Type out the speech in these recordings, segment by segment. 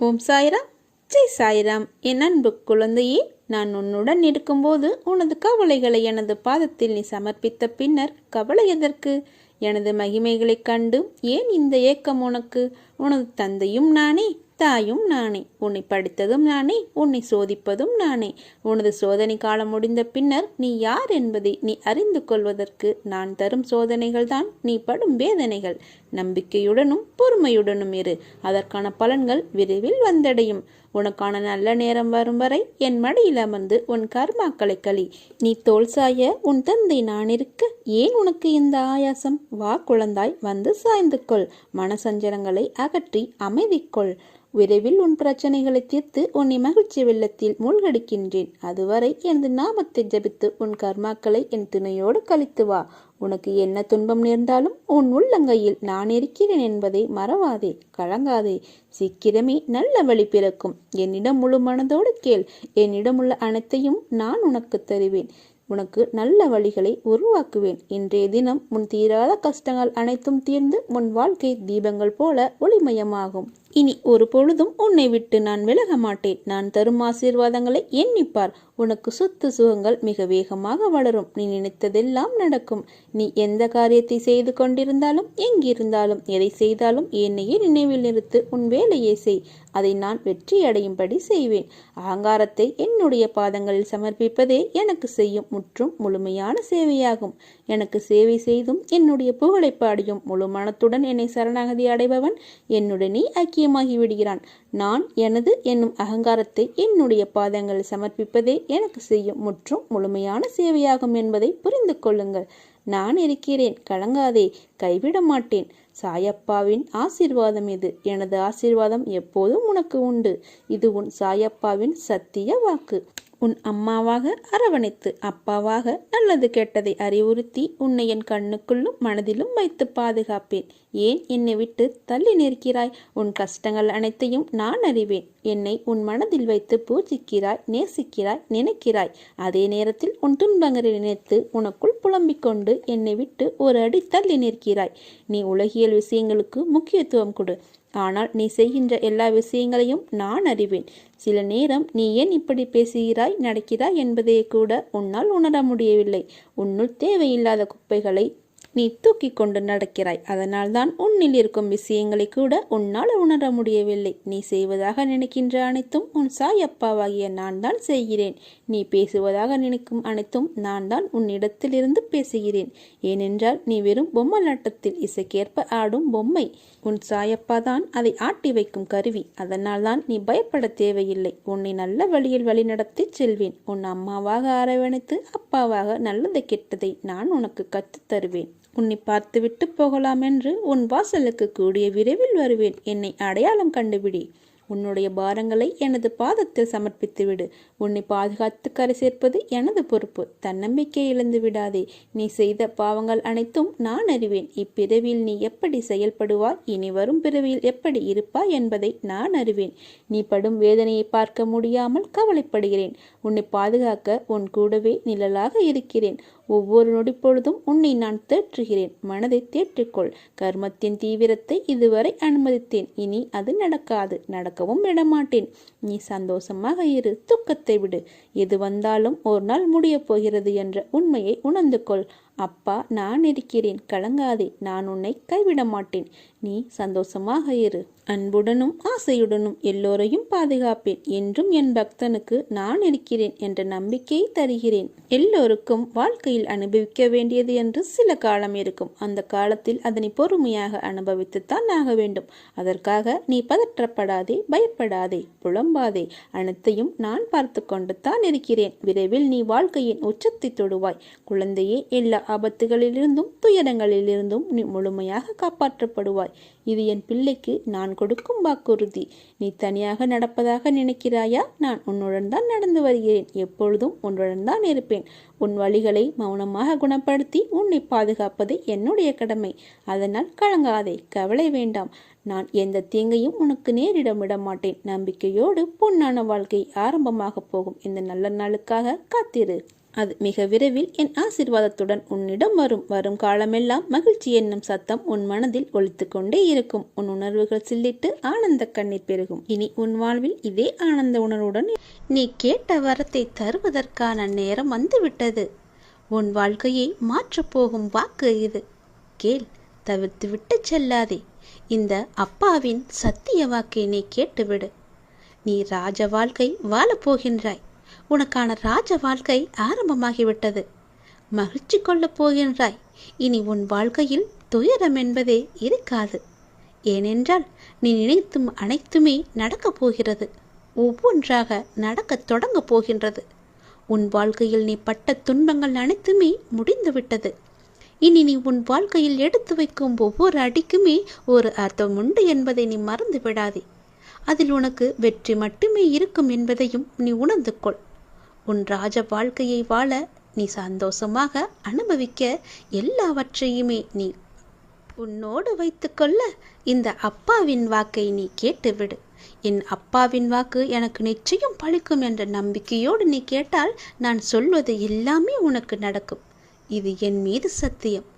ஓம் சாய்ராம். ஜெய் சாய்ராம். என் அன்பு குழந்தையே நான் உன்னுடன் இருக்கும்போது உனது கவலைகளை எனது பாதத்தில் நீ சமர்ப்பித்த பின்னர் கவலை எதற்கு? எனது மகிமைகளைக் கண்டு ஏன் இந்த ஏக்கம் உனக்கு? உனது தந்தையும் நானே தாயும் நானே உன்னை படித்ததும் நானே உன்னை சோதிப்பதும் நானே. உனது சோதனை காலம் முடிந்த பின்னர் நீ யார் என்பதை நீ அறிந்து கொள்வதற்கு நான் தரும் சோதனைகள் தான் நீ படும் வேதனைகள். நம்பிக்கையுடனும் பொறுமையுடனும் இரு. அதற்கான பலன்கள் விரைவில் வந்தடையும். உனக்கான நல்ல நேரம் வரும் வரை என் மடியில் அமர்ந்து உன் கர்மாக்களை களி நீ தோல் சாய உன் தந்தை நான் இருக்க. ஏன் உனக்கு இந்த ஆயாசம்? வா குழந்தாய் வந்து சாய்ந்து கொள். மனசஞ்சலங்களை அகற்றி அமைதிக்கொள் விரைவில் உன் பிரச்சனைகளை தீர்த்து உன்னை மகிழ்ச்சி வெள்ளத்தில் மூழ்கடிக்கின்றேன். அதுவரை எனது நாமத்தை ஜபித்து உன் கர்மாக்களை என் துணையோடு கழித்து வா. உனக்கு என்ன துன்பம் நேர்ந்தாலும் உன் உள்ளங்கையில் நான் இருக்கிறேன் என்பதை மறவாதே கலங்காதே. சீக்கிரமே நல்ல வழி பிறக்கும். என்னிடம் முழு மனதோடு கேள். என்னிடம் உள்ள அனைத்தையும் நான் உனக்கு தருவேன். உனக்கு நல்ல வழிகளை உருவாக்குவேன். இன்றைய தினம் முன் தீராத கஷ்டங்கள் அனைத்தும் தீர்ந்து உன் வாழ்க்கை தீபங்கள் போல ஒளிமயமாகும். இனி ஒரு பொழுதும் உன்னை விட்டு நான் விலக மாட்டேன். நான் தரும் ஆசீர்வாதங்களை எண்ணிப்பார். உனக்கு சொத்து சுகங்கள் மிக வேகமாக வளரும். நீ நினைத்ததெல்லாம் நடக்கும். நீ எந்த காரியத்தை செய்து கொண்டிருந்தாலும் எங்கிருந்தாலும் எதை செய்தாலும் என்னையே நினைவில் நிறுத்து உன் வேலையை செய். அதை நான் வெற்றி அடையும்படி செய்வேன். அகங்காரத்தை என்னுடைய பாதங்களில் சமர்ப்பிப்பதே எனக்கு செய்யும் முற்றும் முழுமையான சேவையாகும். எனக்கு சேவை செய்தும் என்னுடைய புகழை பாடியும் முழு மனத்துடன் என்னை சரணாகதி அடைபவன் என்னுடனே ஐக்கியமாகி விடுகிறான் நான் எனது என்னும் அகங்காரத்தை என்னுடைய பாதங்களில் சமர்ப்பிப்பதே எனக்கு செய்யும் முற்றும் முழுமையான சேவையாகும் என்பதை புரிந்து கொள்ளுங்கள். நான் இருக்கிறேன். கலங்காதே. கைவிட மாட்டேன். சாயப்பாவின் ஆசீர்வாதம் இது. எனது ஆசீர்வாதம் எப்போதும் உனக்கு உண்டு. இது உன் சாயப்பாவின் சத்திய வாக்கு. உன் அம்மாவாக அரவணைத்து அப்பாவாக நல்லது கெட்டதை அறிவுறுத்தி உன்னை என் கண்ணுக்குள்ளும் மனதிலும் வைத்து பாதுகாப்பேன். ஏன் என்னை விட்டு தள்ளி நிற்கிறாய்? உன் கஷ்டங்கள் அனைத்தையும் நான் அறிவேன். என்னை உன் மனதில் வைத்து பூஜிக்கிறாய் நேசிக்கிறாய் நினைக்கிறாய். அதே நேரத்தில் உன் துன்பங்களை நினைத்து உனக்குள் புலம்பிக் கொண்டு என்னை விட்டு ஒரு அடி தள்ளி நிற்கிறாய். நீ உலகியல் விஷயங்களுக்கு முக்கியத்துவம் கொடு. ஆனால் நீ செய்கின்ற எல்லா விஷயங்களையும் நான் அறிவேன். சில நேரம் நீ ஏன் இப்படி பேசுகிறாய் நடக்கிறாய் என்பதையே கூட உன்னால் உணர முடியவில்லை. உன்னுள் தேவையில்லாத குப்பைகளை நீ தூக்கி கொண்டு நடக்கிறாய். அதனால்தான் உன்னில் இருக்கும் விஷயங்களை கூட உன்னால் உணர முடியவில்லை. நீ செய்வதாக நினைக்கின்ற அனைத்தும் உன் சாய் அப்பாவாகிய நான் தான் செய்கிறேன். நீ பேசுவதாக நினைக்கும் அனைத்தும் நான் தான் உன்னிடத்திலிருந்து பேசுகிறேன். ஏனென்றால் நீ வெறும் பொம்மலாட்டத்தில் இசைக்கேற்ப ஆடும் பொம்மை. உன் சாயப்பா தான் அதை ஆட்டி வைக்கும் கருவி. அதனால் தான் நீ பயப்பட தேவையில்லை. உன்னை நல்ல வழியில் வழிநடத்தி செல்வேன். உன் அம்மாவாக அரவணைத்து அப்பாவாக நல்லதை கெட்டதை நான் உனக்கு கற்றுத் தருவேன். உன்னை பார்த்துவிட்டு போகலாம் என்று உன் வாசலுக்கு கூடிய விரைவில் வருவேன். என்னை அடையாளம் கண்டுபிடி. உன்னுடைய பாரங்களை எனது பாதத்தில் சமர்ப்பித்துவிடு. உன்னை பாதுகாத்து கரை சேர்ப்பது எனது பொறுப்பு. தன்னம்பிக்கை இழந்து விடாதே. நீ செய்த பாவங்கள் அனைத்தும் நான் அறிவேன். இப்பிறவியில் நீ எப்படி செயல்படுவாய்? இனி வரும் பிறவியில் எப்படி இருப்பாய் என்பதை நான் அறிவேன். நீ படும் வேதனையை பார்க்க முடியாமல் கவலைப்படுகிறேன். உன்னை பாதுகாக்க உன் கூடவே நிழலாக இருக்கிறேன். ஒவ்வொரு நொடி பொழுதும் உன்னை நான் தேற்றுகிறேன். மனதை தேற்றிக்கொள். கர்மத்தின் தீவிரத்தை இதுவரை அனுமதித்தேன். இனி அது நடக்காது. நடக்கவும் விடமாட்டேன். நீ சந்தோஷமாக இரு. துக்கத்தை விடு. எது வந்தாலும் ஒரு நாள் முடியப் போகிறது என்ற உண்மையை உணர்ந்து கொள் அப்பா நான் இருக்கிறேன். கலங்காதே. நான் உன்னை கைவிட மாட்டேன் நீ சந்தோஷமாக இரு. அன்புடனும் ஆசையுடனும் எல்லோரையும் பாதுகாப்பேன். என்றும் என் பக்தனுக்கு நான் இருக்கிறேன் என்ற நம்பிக்கையை தருகிறேன். எல்லோருக்கும் வாழ்க்கையில் அனுபவிக்க வேண்டியது என்று சில காலம் இருக்கும். அந்த காலத்தில் அதனை பொறுமையாக அனுபவித்துத்தான் ஆக வேண்டும். அதற்காக நீ பதற்றப்படாதே பயப்படாதே புலம்பாதே. அனைத்தையும் நான் பார்த்து கொண்டு தான் இருக்கிறேன். விரைவில் நீ வாழ்க்கையின் உச்சத்தை தொடுவாய். குழந்தையே எல்லா ஆபத்துகளிலிருந்தும் துயரங்களிலிருந்தும் நீ முழுமையாக காப்பாற்றப்படுவாய். இது என் பிள்ளைக்கு நான் கொடுக்கும் வாக்குறுதி. நீ தனியாக நடப்பதாக நினைக்கிறாயா? நான் உன்னுடன் தான் நடந்து வருகிறேன். எப்பொழுதும் உன்னுடன் தான் இருப்பேன். உன் வழிகளை மௌனமாக குணப்படுத்தி உன்னை பாதுகாப்பது என்னுடைய கடமை. அதனால் கலங்காதே கவலை வேண்டாம். நான் எந்த தீங்கையும் உனக்கு நேரிடமிட மாட்டேன் நம்பிக்கையோடு பொன்னான வாழ்க்கை ஆரம்பமாக போகும். இந்த நல்ல நாளுக்காக காத்திரு. அது மிக விரைவில் என் ஆசிர்வாதத்துடன் உன்னிடம் வரும். வரும் காலமெல்லாம் மகிழ்ச்சி என்னும் சத்தம் உன் மனதில் ஒழித்து கொண்டே இருக்கும். உன் உணர்வுகள் சில்லிட்டு ஆனந்த கண்ணீர் பெருகும். இனி உன் வாழ்வில் இதே ஆனந்த உணர்வுடன் நீ கேட்ட வரத்தை தருவதற்கான நேரம் வந்துவிட்டது. உன் வாழ்க்கையை மாற்றப் போகும் வாக்கு இது. கேள் தவிர்த்து விட்டு செல்லாதே. இந்த அப்பாவின் சத்திய வாக்கை நீ கேட்டுவிடு. நீ ராஜ வாழ்க்கை வாழப் போகின்றாய். உனக்கான ராஜ வாழ்க்கை ஆரம்பமாகிவிட்டது. மகிழ்ச்சி கொள்ளப் போகின்றாய். இனி உன் வாழ்க்கையில் துயரம் என்பதே இருக்காது. ஏனென்றால் நீ நினைத்தும் அனைத்துமே நடக்கப் போகிறது. ஒவ்வொன்றாக நடக்கத் தொடங்கப் போகின்றது. உன் வாழ்க்கையில் நீ பட்ட துன்பங்கள் அனைத்துமே முடிந்துவிட்டது. இனி நீ உன் வாழ்க்கையில் எடுத்து வைக்கும் ஒவ்வொரு அடிக்குமே ஒரு அர்த்தம் உண்டு என்பதை நீ மறந்து விடாதே அதில் உனக்கு வெற்றி மட்டுமே இருக்கும் என்பதையும் நீ உணர்ந்து கொள். உன் ராஜ வாழ்க்கையை வாழ நீ சந்தோஷமாக அனுபவிக்க எல்லாவற்றையுமே நீ உன்னோடு வைத்துக்கொள்ள இந்த அப்பாவின் வாக்கை நீ கேட்டுவிடு. என் அப்பாவின் வாக்கு எனக்கு நிச்சயம் பழிக்கும் என்ற நம்பிக்கையோடு நீ கேட்டால் நான் சொல்வது எல்லாமே உனக்கு நடக்கும். இது என் மீது சத்தியம்.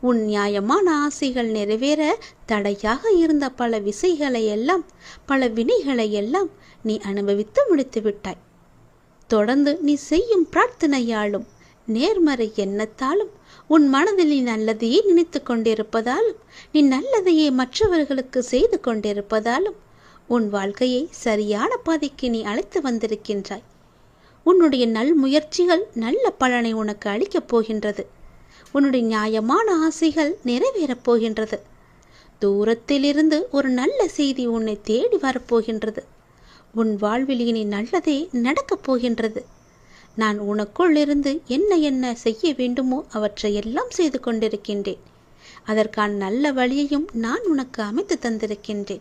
உன் நியாயமான ஆசைகள் நிறைவேற தடையாக இருந்த பல விசைகளை எல்லாம் பல வினைகளை எல்லாம் நீ அனுபவித்து முடித்து விட்டாய் தொடர்ந்து நீ செய்யும் பிரார்த்தனையாலும் நேர்மறை எண்ணத்தாலும் உன் மனதில் நீ நல்லதையே நினைத்து கொண்டிருப்பதாலும் நீ நல்லதையே மற்றவர்களுக்கு செய்து கொண்டிருப்பதாலும் உன் வாழ்க்கையை சரியான பாதைக்கு நீ அழைத்து வந்திருக்கின்றாய். உன்னுடைய நல் முயற்சிகள் நல்ல பலனை உனக்கு அளிக்கப் போகின்றது. உன்னுடைய நியாயமான ஆசைகள் நிறைவேறப் போகின்றது. தூரத்திலிருந்து ஒரு நல்ல செய்தி உன்னை தேடி வரப்போகின்றது உன் வாழ்வில் இனி நல்லதே நடக்கப் போகின்றது. நான் உனக்குள் இருந்து என்ன என்ன செய்ய வேண்டுமோ அவற்றை எல்லாம் செய்து கொண்டிருக்கின்றேன். அதற்கான நல்ல வழியையும் நான் உனக்கு அமைத்து தந்திருக்கின்றேன்.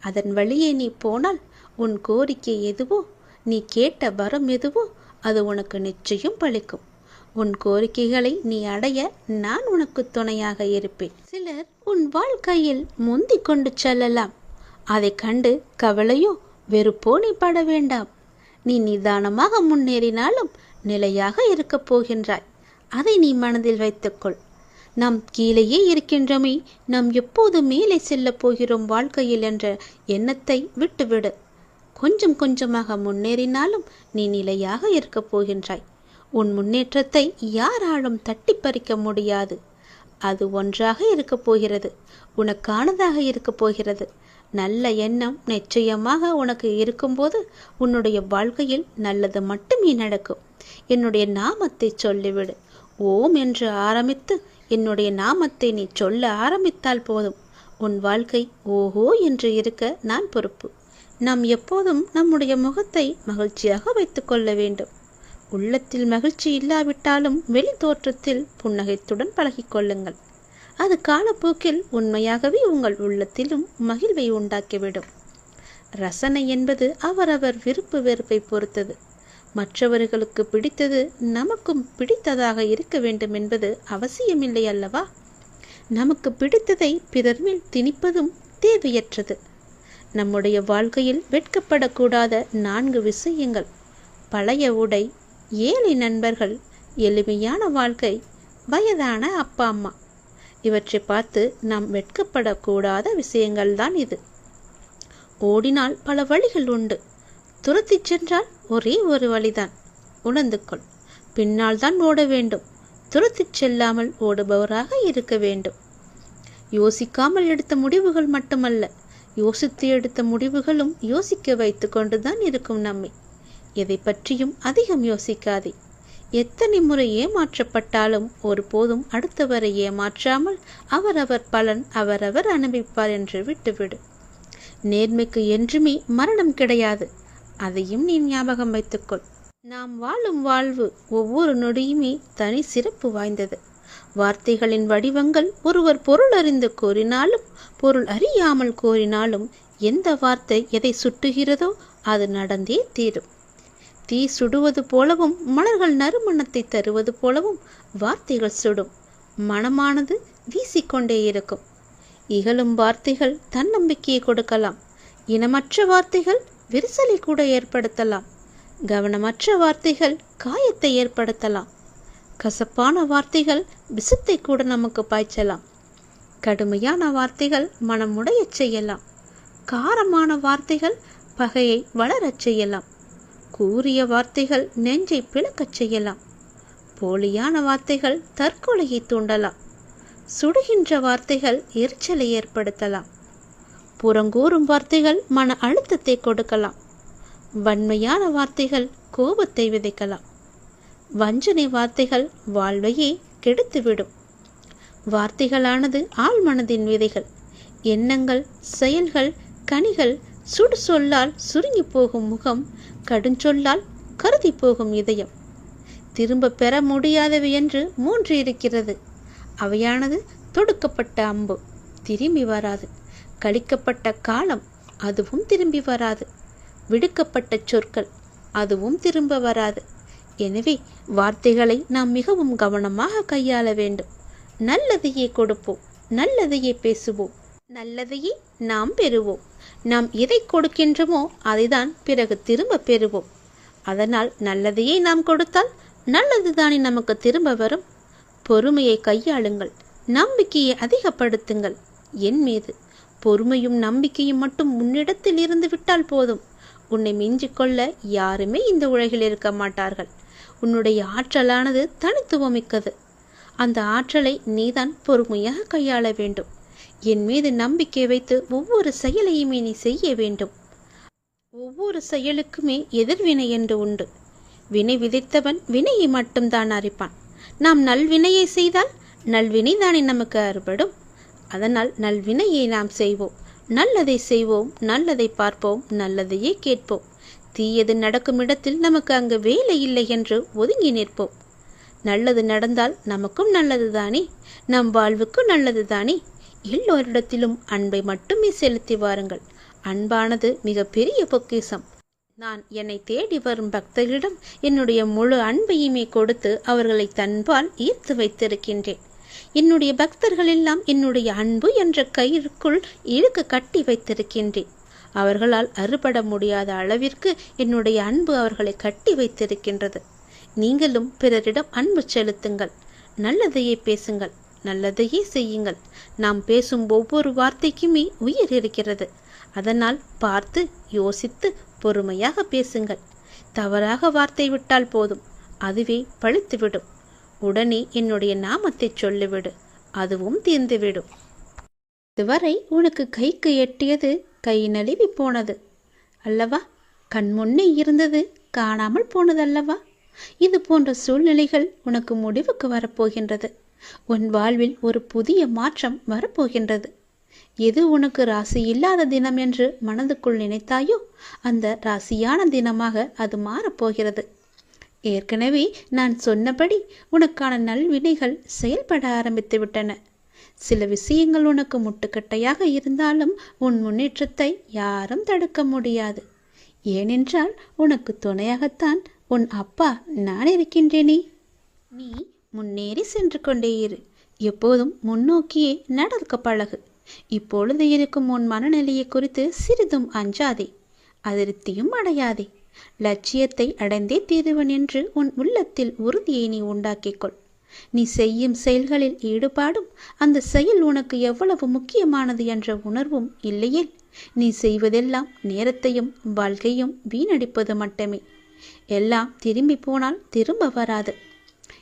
அதன் வழியே நீ போனால் உன் கோரிக்கை எதுவோ நீ கேட்ட வரம் எதுவோ அது உனக்கு நிச்சயம் பழிக்கும். உன் கோரிக்கைகளை நீ அடைய நான் உனக்கு துணையாக இருப்பேன். சிலர் உன் வாழ்க்கையில் முந்தி கொண்டு செல்லலாம். அதைக் கண்டு கவலையோ வெறுப்போ நீ பட வேண்டாம். நீ நிதானமாக முன்னேறினாலும் நிலையாக இருக்கப் போகின்றாய். அதை நீ மனதில் வைத்துக்கொள். நாம் கீழேயே இருக்கின்றோமே நாம் எப்போது மேலே செல்லப் போகிறோம் வாழ்க்கையில் என்ற எண்ணத்தை விட்டுவிடு. கொஞ்சம் கொஞ்சமாக முன்னேறினாலும் நீ நிலையாக இருக்கப் போகின்றாய். உன் முன்னேற்றத்தை யாராலும் தட்டி பறிக்க முடியாது. அது ஒன்றாக இருக்கப் போகிறது. உனக்கானதாக இருக்கப் போகிறது. நல்ல எண்ணம் நிச்சயமாக உனக்கு இருக்கும்போது உன்னுடைய வாழ்க்கையில் நல்லது மட்டுமே நடக்கும். என்னுடைய நாமத்தை சொல்லிவிடு. ஓம் என்று ஆரம்பித்து என்னுடைய நாமத்தை நீ சொல்ல ஆரம்பித்தால் போதும். உன் வாழ்க்கை ஓஹோ என்று இருக்க நான் பொறுப்பு. நாம் எப்போதும் நம்முடைய முகத்தை மகிழ்ச்சியாக வைத்துக்கொள்ள வேண்டும். உள்ளத்தில் மகிழ்ச்சி இல்லாவிட்டாலும் வெளி தோற்றத்தில் புன்னகைத்துடன் பழகிக்கொள்ளுங்கள் அது காலப்போக்கில் உண்மையாகவே உங்கள் உள்ளத்திலும் மகிழ்வை உண்டாக்கிவிடும். ரசனை என்பது அவரவர் விருப்பு வெறுப்பை பொறுத்தது. மற்றவர்களுக்கு பிடித்தது நமக்கும் பிடித்ததாக இருக்க வேண்டும் என்பது அவசியமில்லை அல்லவா? நமக்கு பிடித்ததை பிறர் மேல் திணிப்பதும் தேவையற்றது. நம்முடைய வாழ்க்கையில் வெட்கப்படக்கூடாத நான்கு விஷயங்கள். பழைய உடை ஏழை நண்பர்கள் எளிமையான வாழ்க்கை வயதான அப்பா அம்மா. இவற்றை பார்த்து நாம் வெட்கப்படக்கூடாத விஷயங்கள்தான் இது. ஓடினால் பல வழிகள் உண்டு. துரத்தி சென்றால் ஒரே ஒரு வழிதான். உணர்ந்து கொள். பின்னால் தான் ஓட வேண்டும். துரத்தி செல்லாமல் ஓடுபவராக இருக்க வேண்டும். யோசிக்காமல் எடுத்த முடிவுகள் மட்டுமல்ல. யோசித்து எடுத்த முடிவுகளும் யோசிக்க வைத்து கொண்டுதான் இருக்கும் நம்மை. எதை பற்றியும் அதிகம் யோசிக்காதே. எத்தனை முறை ஏமாற்றப்பட்டாலும் ஒருபோதும் அடுத்தவரை ஏமாற்றாமல் அவரவர் பலன் அவரவர் அனுபவிப்பார் என்று விட்டுவிடு. நேர்மைக்கு என்றுமே மரணம் கிடையாது. அதையும் நீ ஞாபகம் வைத்துக்கொள். நாம் வாழும் வாழ்வு ஒவ்வொரு நொடியுமே தனி சிறப்பு வாய்ந்தது. வார்த்தைகளின் வடிவங்கள் ஒருவர் பொருள் அறிந்து கூறினாலும் பொருள் அறியாமல் கூறினாலும் எந்த வார்த்தை எதை சுட்டுகிறதோ அது நடந்தே தீரும். தீ சுடுவது போலவும் மலர்கள் நறுமணத்தை தருவது போலவும் வார்த்தைகள் சுடும். மனமானது வீசிக்கொண்டே இருக்கும். இகழும் வார்த்தைகள் தன்னம்பிக்கையை கொடுக்கலாம். இனமற்ற வார்த்தைகள் விரிசலை கூட ஏற்படுத்தலாம். கவனமற்ற வார்த்தைகள் காயத்தை ஏற்படுத்தலாம். கசப்பான வார்த்தைகள் விசத்தை கூட நமக்கு பாய்ச்சலாம். கடுமையான வார்த்தைகள் மனம் உடையச் செய்யலாம். காரமான வார்த்தைகள் பகையை வளரச் செய்யலாம். கூறிய வார்த்தைகள் நெஞ்சை பிளக்கச் செய்யலாம். போலியான வார்த்தைகள் தற்கொலையை தூண்டலாம். சுடுகின்ற வார்த்தைகள் எரிச்சலை ஏற்படுத்தலாம். புறங்கூறும் வார்த்தைகள் மன அழுத்தத்தை கொடுக்கலாம். வன்மையான வார்த்தைகள் கோபத்தை விதைக்கலாம். வஞ்சனை வார்த்தைகள் வாழ்வையே கெடுத்துவிடும். வார்த்தைகளானது ஆழ்மனதின் விதைகள். எண்ணங்கள் செயல்கள் கனிகள் சுடு சொல்லால் சுருங்கி போகும் முகம் கடுஞ்சொல்லால் கருதி போகும் இதயம். திரும்ப பெற முடியாதவை என்று மூன்று இருக்கிறது. அவையானது தொடுக்கப்பட்ட அம்பு திரும்பி வராது. கழிக்கப்பட்ட காலம் அதுவும் திரும்பி வராது. விடுக்கப்பட்ட சொற்கள் அதுவும் திரும்ப வராது. எனவே வார்த்தைகளை நாம் மிகவும் கவனமாக கையாள வேண்டும். நல்லதையே கொடுப்போம் நல்லதையே பேசுவோம் நல்லதையே நாம் பெறுவோம். நாம் எதை கொடுக்கின்றோமோ அதைதான் பிறகு திரும்ப பெறுவோம். அதனால் நல்லதையே நாம் கொடுத்தால் நல்லதுதானே நமக்கு திரும்ப வரும். பொறுமையை கையாளுங்கள் நம்பிக்கையை அதிகப்படுத்துங்கள். என் மீது பொறுமையும் நம்பிக்கையும் மட்டும் உன்னிடத்தில் இருந்து விட்டால் போதும். உன்னை மிஞ்சிக் கொள்ள யாருமே இந்த உலகில் இருக்க மாட்டார்கள். உன்னுடைய ஆற்றலானது தனித்துவமிக்கது. அந்த ஆற்றலை நீதான் பொறுமையாக கையாள வேண்டும். என் மீது நம்பிக்கை வைத்து ஒவ்வொரு செயலையுமே நீ செய்ய வேண்டும். ஒவ்வொரு செயலுக்குமே எதிர்வினை என்று உண்டு. வினை விதைத்தவன் வினையை மட்டும்தான் அறிப்பான். நாம் நல்வினையை செய்தால் நல்வினை தானே நமக்கு அறுபடும். அதனால் நல்வினையை நாம் செய்வோம். நல்லதை செய்வோம் நல்லதை பார்ப்போம் நல்லதையே கேட்போம். தீயது நடக்கும் இடத்தில் நமக்கு அங்கு வேலை இல்லை என்று ஒதுங்கி நிற்போம். நல்லது நடந்தால் நமக்கும் நல்லது தானே? நம் வாழ்வுக்கும் நல்லது தானே? எல்லோரிடத்திலும் அன்பை மட்டுமே செலுத்தி வாருங்கள். அன்பானது மிக பெரிய பொக்கிசம் நான் என்னை தேடி வரும் பக்தர்களிடம் என்னுடைய முழு அன்பையுமே கொடுத்து அவர்களை தன்பால் ஈர்த்து வைத்திருக்கின்றேன். என்னுடைய பக்தர்கள் எல்லாம் என்னுடைய அன்பு என்ற கயிறுக்குள் இழுக்கு கட்டி வைத்திருக்கின்றேன். அவர்களால் அறுபட முடியாத அளவிற்கு என்னுடைய அன்பு அவர்களை கட்டி வைத்திருக்கின்றது. நீங்களும் பிறரிடம் அன்பு செலுத்துங்கள். நல்லதையே பேசுங்கள். நல்லதையே செய்யுங்கள். நாம் பேசும் ஒவ்வொரு வார்த்தைக்குமே உயிர் இருக்கிறது. அதனால் பார்த்து யோசித்து பொறுமையாக பேசுங்கள். தவறாக வார்த்தை விட்டால் போதும். அதுவே பழித்துவிடும். உடனே என்னுடைய நாமத்தை சொல்லிவிடு. அதுவும் தீர்ந்துவிடும். இதுவரை உனக்கு கைக்கு எட்டியது கை நழுவி போனது. அல்லவா? கண் முன்னே இருந்தது காணாமல் போனது அல்லவா? இது போன்ற சூழ்நிலைகள் உனக்கு முடிவுக்கு வரப்போகின்றது. உன் வாழ்வில் ஒரு புதிய மாற்றம் வரப்போகின்றது. எது உனக்கு ராசி இல்லாத தினம் என்று மனதுக்குள் நினைத்தாயோ அந்த ராசியான தினமாக அது மாறப்போகிறது. ஏற்கனவே நான் சொன்னபடி உனக்கான நல்வினைகள் செயல்பட ஆரம்பித்து விட்டன. சில விஷயங்கள் உனக்கு முட்டுக்கட்டையாக இருந்தாலும் உன் முன்னேற்றத்தை யாரும் தடுக்க முடியாது. ஏனென்றால் உனக்கு துணையாகத்தான் உன் அப்பா நான் இருக்கின்றேனே. நீ முன்னேறி சென்று கொண்டே இரு. எப்போதும் முன்னோக்கியே நடக்க பழகு. இப்பொழுது இருக்கும் உன் மனநிலையை குறித்து சிறிதும் அஞ்சாதே. அதிருப்தியும் அடையாதே. லட்சியத்தை அடைந்தே தீருவன் என்று உன் உள்ளத்தில் உறுதியை நீ உண்டாக்கிக்கொள் நீ செய்யும் செயல்களில் ஈடுபாடும் அந்த செயல் உனக்கு எவ்வளவு முக்கியமானது என்ற உணர்வும் இல்லையே. நீ செய்வதெல்லாம் நேரத்தையும் வாழ்க்கையும் வீணடிப்பது மட்டுமே. எல்லாம் திரும்பி போனால் திரும்ப வராது.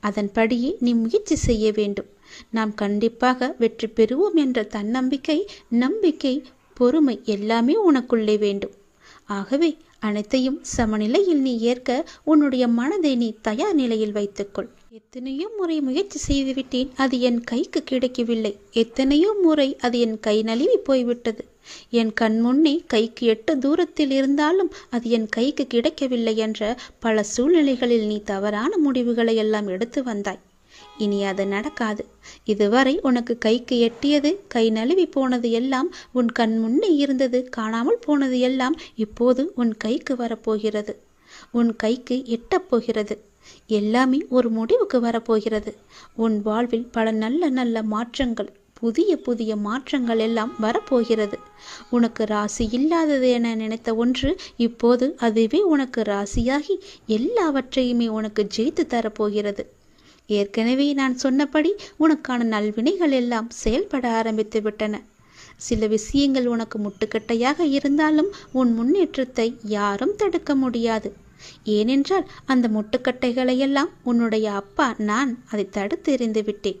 அதன்படியே நீ முயற்சி செய்ய வேண்டும். நாம் கண்டிப்பாக வெற்றி பெறுவோம் என்ற தன்னம்பிக்கை நம்பிக்கை பொறுமை எல்லாமே உனக்குள்ளே வேண்டும். ஆகவே அனைத்தையும் சமநிலையில் நீ ஏற்க உன்னுடைய மனதை நீ தயார் நிலையில் வைத்துக்கொள். எத்தனையோ முறை முயற்சி செய்துவிட்டேன் அது என் கைக்கு கிடைக்கவில்லை. எத்தனையோ முறை அது என் கை நழுவி போய்விட்டது. என் கண் முன்னே கைக்கு எட்டு தூரத்தில் இருந்தாலும் அது என் கைக்கு கிடைக்கவில்லை என்ற பல சூழ்நிலைகளில் நீ தவறான முடிவுகளை எல்லாம் எடுத்து வந்தாய். இனி அது நடக்காது. இதுவரை உனக்கு கைக்கு எட்டியது கை நழுவி போனது எல்லாம் உன் கண் முன்னே இருந்தது காணாமல் போனது எல்லாம் இப்போது உன் கைக்கு வரப்போகிறது. உன் கைக்கு எட்டப் போகிறது. எல்லாமே ஒரு முடிவுக்கு வரப்போகிறது. உன் வாழ்வில் பல நல்ல நல்ல மாற்றங்கள் புதிய புதிய மாற்றங்கள் எல்லாம் வரப்போகிறது. உனக்கு ராசி இல்லாதது என நினைத்த ஒன்று இப்போது அதுவே உனக்கு ராசியாகி எல்லாவற்றையுமே உனக்கு ஜெயித்து தரப்போகிறது. ஏற்கனவே நான் சொன்னபடி உனக்கான நல்வினைகள் எல்லாம் செயல்பட ஆரம்பித்து விட்டன. சில விஷயங்கள் உனக்கு முட்டுக்கட்டையாக இருந்தாலும் உன் முன்னேற்றத்தை யாரும் தடுக்க முடியாது. ஏனென்றால் அந்த முட்டுக்கட்டைகளையெல்லாம் உன்னுடைய அப்பா நான் அதை தடுத்து எறிந்து விட்டேன்.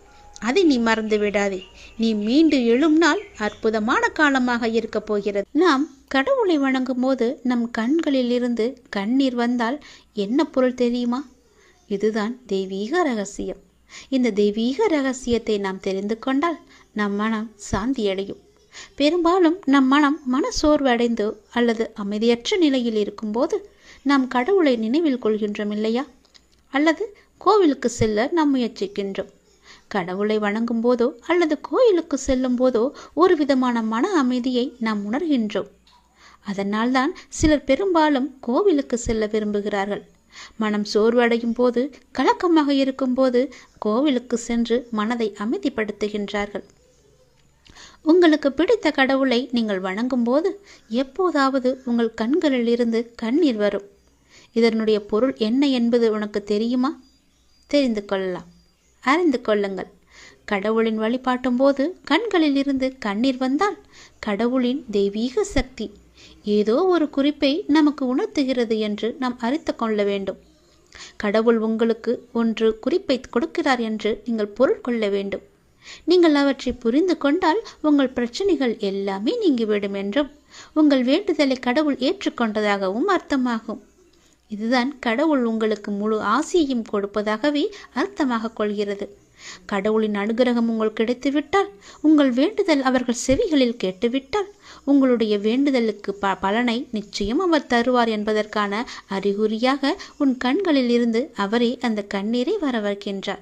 அதை நீ மறந்து விடாதே. நீ மீண்டு எழும் நாள் அற்புதமான காலமாக இருக்கப் போகிறது. நாம் கடவுளை வணங்கும் போது நம் கண்களில் இருந்து கண்ணீர் வந்தால் என்ன பொருள் தெரியுமா? இதுதான் தெய்வீக ரகசியம். இந்த தெய்வீக ரகசியத்தை நாம் தெரிந்து கொண்டால் நம் மனம் சாந்தியடையும். பெரும்பாலும் நம் மனம் மன சோர்வடைந்து அல்லது அமைதியற்ற நிலையில் இருக்கும்போது நாம் கடவுளை நினைவில் கொள்கின்றோம் இல்லையா? அல்லது கோவிலுக்கு செல்ல நாம் முயற்சிக்கின்றோம். கடவுளை வணங்கும் போதோ அல்லது கோயிலுக்கு செல்லும் போதோ ஒரு விதமான மன அமைதியை நாம் உணர்கின்றோம். அதனால்தான் சிலர் பெரும்பாலும் கோவிலுக்கு செல்ல விரும்புகிறார்கள். மனம் சோர்வடையும் போது கலக்கமாக இருக்கும்போது கோவிலுக்கு சென்று மனதை அமைதிப்படுத்துகின்றார்கள். உங்களுக்கு பிடித்த கடவுளை நீங்கள் வணங்கும் போது எப்போதாவது உங்கள் கண்களில் இருந்து கண்ணீர் வரும். இதனுடைய பொருள் என்ன என்பது உனக்கு தெரியுமா? தெரிந்து கொள்ளலாம். அறிந்து கொள்ளுங்கள். கடவுளின் வழிபாட்டும் போது கண்களில் இருந்து கண்ணீர் வந்தால் கடவுளின் தெய்வீக சக்தி. ஏதோ ஒரு குறிப்பை நமக்கு உணர்த்துகிறது என்று நாம் அறிந்து கொள்ள வேண்டும். கடவுள் உங்களுக்கு ஒன்று குறிப்பை கொடுக்கிறார் என்று நீங்கள் பொருள் கொள்ள வேண்டும். நீங்கள் அவற்றை புரிந்து கொண்டால் உங்கள் பிரச்சனைகள் எல்லாமே நீங்கிவிடும் என்றும் உங்கள் வேண்டுதலை கடவுள் ஏற்றுக்கொண்டதாகவும் அர்த்தமாகும். இதுதான் கடவுள் உங்களுக்கு முழு ஆசையையும் கொடுப்பதாகவே அர்த்தமாக கொள்கிறது. கடவுளின் அனுகிரகம் உங்கள் கிடைத்துவிட்டால் உங்கள் வேண்டுதல் அவர்கள் செவிகளில் கேட்டுவிட்டால் உங்களுடைய வேண்டுதலுக்கு ப பலனை நிச்சயம் அவர் தருவார் என்பதற்கான அறிகுறியாக உன் கண்களில் இருந்து அவரே அந்த கண்ணீரை வரவர்க்கின்றார்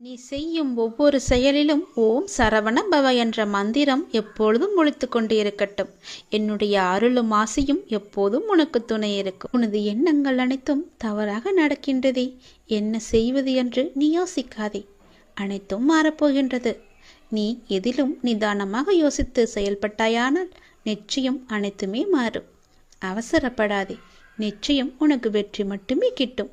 நீ செய்யும் ஒவ்வொரு செயலிலும் ஓம் சரவண பவ என்ற மந்திரம் எப்பொழுதும் ஒழித்து கொண்டு இருக்கட்டும் என்னுடைய அருளும் ஆசையும் எப்போதும் உனக்கு துணை இருக்கும். உனது எண்ணங்கள் அனைத்தும் தவறாக நடக்கின்றதே. என்ன செய்வது என்று நீ யோசிக்காதே. அனைத்தும் மாறப்போகின்றது. நீ எதிலும் நிதானமாக யோசித்து செயல்பட்டாயானால் நிச்சயம் அனைத்துமே மாறும். அவசரப்படாதே. நிச்சயம் உனக்கு வெற்றி மட்டுமே கிட்டும்.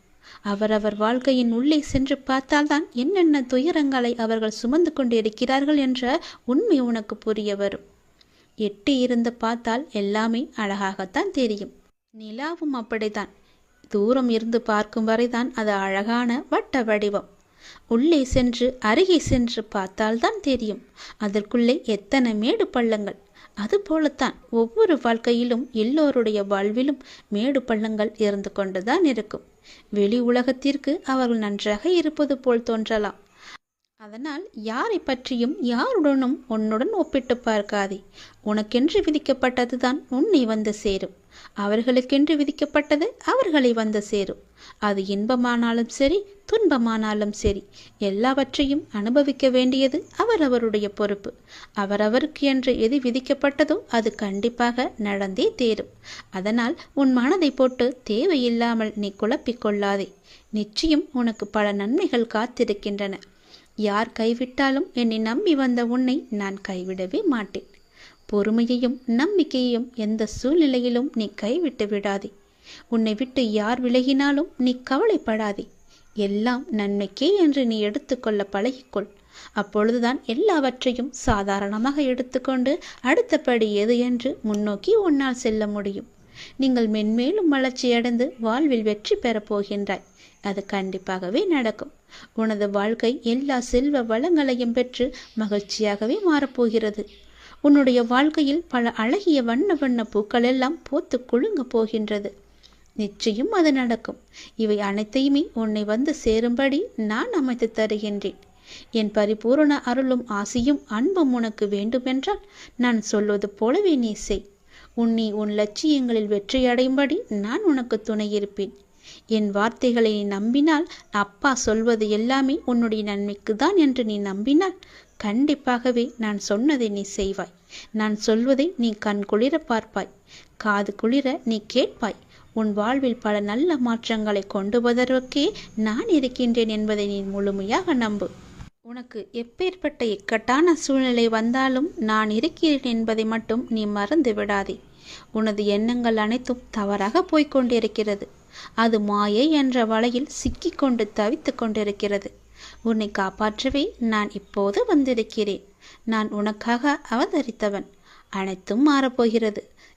அவரவர் வாழ்க்கையின் உள்ளே சென்று பார்த்தால்தான் என்னென்ன துயரங்களை அவர்கள் சுமந்து கொண்டு இருக்கிறார்கள் என்ற உண்மை உனக்கு புரிய வரும் எட்டி இருந்து பார்த்தால் எல்லாமே அழகாகத்தான் தெரியும். நிலாவும் அப்படித்தான். தூரம் இருந்து பார்க்கும் வரைதான் அது அழகான வட்ட வடிவம். உள்ளே சென்று அருகே சென்று பார்த்தால்தான் தெரியும். அதற்குள்ளே எத்தனை மேடு பள்ளங்கள். அதுபோலத்தான் ஒவ்வொரு வாழ்க்கையிலும் எல்லோருடைய வாழ்விலும் மேடு பள்ளங்கள் இருந்து கொண்டுதான் இருக்கும். வெளி உலகத்திற்கு அவர்கள் நன்றாக இருப்பது போல் தோன்றலாம். அதனால் யாரை பற்றியும் யாருடனும் உன்னுடன் ஒப்பிட்டு பார்க்காதே. உனக்கென்று விதிக்கப்பட்டதுதான் உன்னை வந்து சேரும். அவர்களுக்கென்று விதிக்கப்பட்டது அவர்களை வந்து சேரும். அது இன்பமானாலும் சரி துன்பமானாலும் சரி எல்லாவற்றையும் அனுபவிக்க வேண்டியது அவரவருடைய பொறுப்பு. அவரவருக்கு என்று எது விதிக்கப்பட்டதோ அது கண்டிப்பாக நடந்தே தேரும். அதனால் உன் மனதை போட்டு தேவையில்லாமல் நீ குழப்பிக் கொள்ளாதே நிச்சயம் உனக்கு பல நன்மைகள் காத்திருக்கின்றன. யார் கைவிட்டாலும் என்னை நம்பி வந்த உன்னை நான் கைவிடவே மாட்டேன். பொறுமையையும் நம்பிக்கையையும் எந்த சூழ்நிலையிலும் நீ கைவிட்டு விடாதே. உன்னை விட்டு யார் விலகினாலும் நீ கவலைப்படாதே. எல்லாம் நன்மைக்கே என்று நீ எடுத்துக்கொள்ள பழகிக்கொள். அப்பொழுதுதான் எல்லாவற்றையும் சாதாரணமாக எடுத்துக்கொண்டு அடுத்தபடி எது என்று முன்னோக்கி உன்னால் செல்ல முடியும். நீங்கள் மென்மேலும் வளர்ச்சியடைந்து வாழ்வில் வெற்றி பெறப் போகின்றாய். அது கண்டிப்பாகவே நடக்கும். உனது வாழ்க்கை எல்லா செல்வ வளங்களையும் பெற்று மகிழ்ச்சியாகவே மாறப்போகிறது உன்னுடைய வாழ்க்கையில் பல அழகிய வண்ண வண்ண பூக்கள் எல்லாம் போத்து குலுங்க போகின்றது. நிச்சயம் அது நடக்கும். இவை அனைத்தையுமே உன்னை வந்து சேரும்படி நான் அமைத்து தருகின்றேன். என் பரிபூரண அருளும் ஆசியும் அன்பும் உனக்கு வேண்டுமென்றால் நான் சொல்வது போலவே நீ செய். உன்னை உன் லட்சியங்களில் வெற்றியடையும்படி நான் உனக்கு துணை இருப்பேன். என் வார்த்தைகளை நீ நம்பினால் அப்பா சொல்வது எல்லாமே உன்னுடைய நன்மைக்கு தான் என்று நீ நம்பினால் கண்டிப்பாகவே நான் சொன்னதை நீ செய்வாய். நான் சொல்வதை நீ கண் குளிர பார்ப்பாய். காது குளிர நீ கேட்பாய். உன் வாழ்வில் பல நல்ல மாற்றங்களை கொண்டு வருவதற்கே நான் இருக்கின்றேன் என்பதை நீ முழுமையாக நம்பு. உனக்கு எப்பேற்பட்ட இக்கட்டான சூழ்நிலை வந்தாலும் நான் இருக்கிறேன் என்பதை மட்டும் நீ மறந்து விடாதே. உனது எண்ணங்கள் அனைத்தும் தவறாக போய்கொண்டிருக்கிறது அது மாயை என்ற வலையில் சிக்கிக்கொண்டு தவித்து கொண்டிருக்கிறது. உன்னை காப்பாற்றவே நான் இப்போது வந்திருக்கிறேன். நான் உனக்காக அவதரித்தவன். அனைத்தும் மாறப்போகிறது.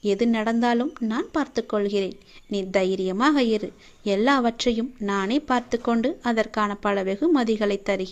எது நடந்தாலும் நான் பார்த்துக்கொள்கிறேன். நீ தைரியமாக இரு. எல்லாவற்றையும் நானே பார்த்துக்கொண்டு அதற்கான பல வெகுமதிகளை தருகிறேன்.